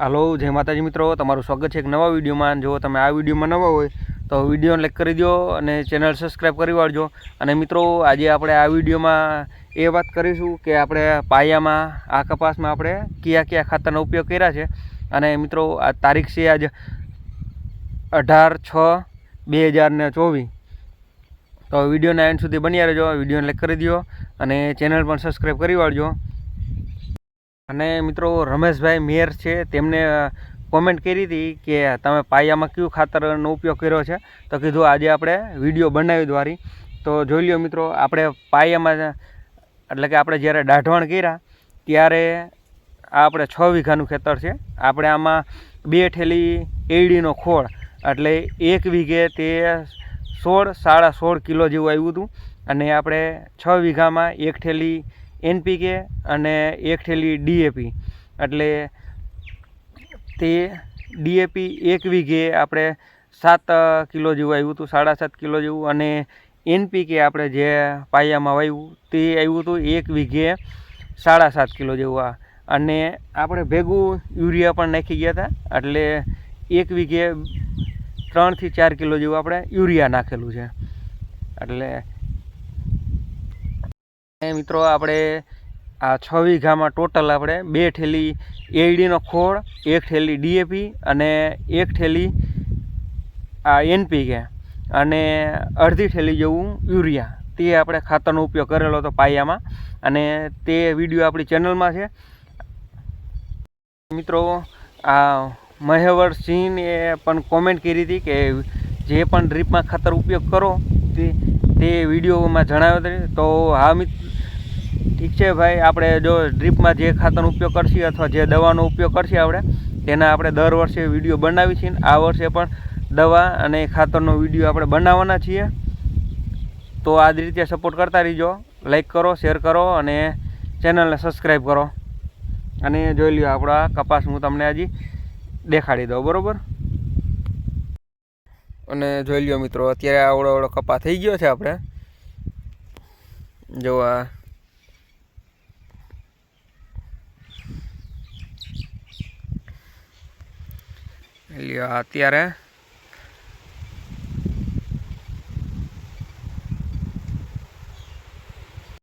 હાલો, જય માતાજી મિત્રો. તમારું સ્વાગત છે એક નવા વિડીયોમાં. જો તમે આ વિડીયોમાં નવા હોય, તો વિડીયોને લાઈક કરી દો અને ચેનલ સબસ્ક્રાઈબ કરી વાળજો. અને મિત્રો, આજે આપણે આ વિડીયોમાં એ વાત કરીશું કે આપણે પાયામાં, આ કપાસમાં આપણે કયા કયા ખાતરનો ઉપયોગ કર્યા છે. અને મિત્રો, આ તારીખ છે આજ અઢાર છ બે હજાર ને ચોવીસ. તો વિડીયોના એન્ડ સુધી બન્યા રહેજો. વિડીયોને લાઈક કરી દો અને ચેનલ પણ સબસ્ક્રાઈબ કરી વાળજો. અને મિત્રો રમેશભાઈ મેયર છે તેમને કોમેન્ટ કરી હતી કે તમે પાયામાં કયું ખાતરનો ઉપયોગ કર્યો છે. તો કીધું આજે આપણે વીડિયો બનાવી દ્વારી. તો જોઈ લ્યો મિત્રો, આપણે પાયામાં, એટલે કે આપણે જ્યારે દાઢવણ કર્યા, ત્યારે આ આપણે છ વીઘાનું ખેતર છે. આપણે આમાં બે ઠેલી એડીનો ખોળ, એટલે એક વીઘે તે સોળ, સાડા સોળ કિલો જેવું આવ્યું હતું. અને આપણે છ વીઘામાં એક ઠેલી એનપીકે અને એક થેલી ડીએપી. એટલે તે ડીએપી એક વીઘે આપણે સાત કિલો જેવું આવ્યું હતું, સાડા સાત કિલો જેવું. અને એનપીકે આપણે જે પાયામાં વાવ્યું તે આવ્યું હતું એક વીઘે સાડા સાત કિલો જેવું આ. અને આપણે ભેગું યુરિયા પણ નાખી ગયા હતા. એટલે એક વીઘે ત્રણથી ચાર કિલો જેવું આપણે યુરિયા નાખેલું છે. એટલે મિત્રો આપણે આ છ વીઘામાં ટોટલ આપણે બે ઠેલી એડીનો ખોળ, એક ઠેલી ડીએપી અને એક ઠેલી આ એનપીકે અને અડધી ઠેલી જેવું યુરિયા. તે આપણે ખાતરનો ઉપયોગ કરેલો હતો પાયામાં. અને તે વીડિયો આપણી ચેનલમાં છે. મિત્રો, આ મહેવર એ પણ કોમેન્ટ કરી હતી કે જે પણ ડ્રીપમાં ખાતર ઉપયોગ કરો તે તે વિડીયોમાં જણાવ્યો હતો તો હા મિત્ર ઠીક છે ભાઈ, આપણે જો ડ્રીપમાં જે ખાતરનો ઉપયોગ કરશી અથવા જે દવાનો ઉપયોગ કરશી આપણે, તેના આપણે દર વર્ષે વીડિયો બનાવી છીએ આ વર્ષે પણ દવા અને ખાતરનો વીડિયો આપણે બનાવવાના છીએ. તો આ જ રીતે સપોર્ટ કરતા રહીજો લાઈક કરો શેર કરો અને ચેનલને સબસ્ક્રાઈબ કરો. અને જોઈ લ્યો આપણા કપાસ હું તમને હજી દેખાડી દઉં, બરાબર? અને જોઈ લ્યો મિત્રો, અત્યારે આવડો આવડો કપા થઈ ગયો છે આપણે. જો આ. લ્યો અત્યારે.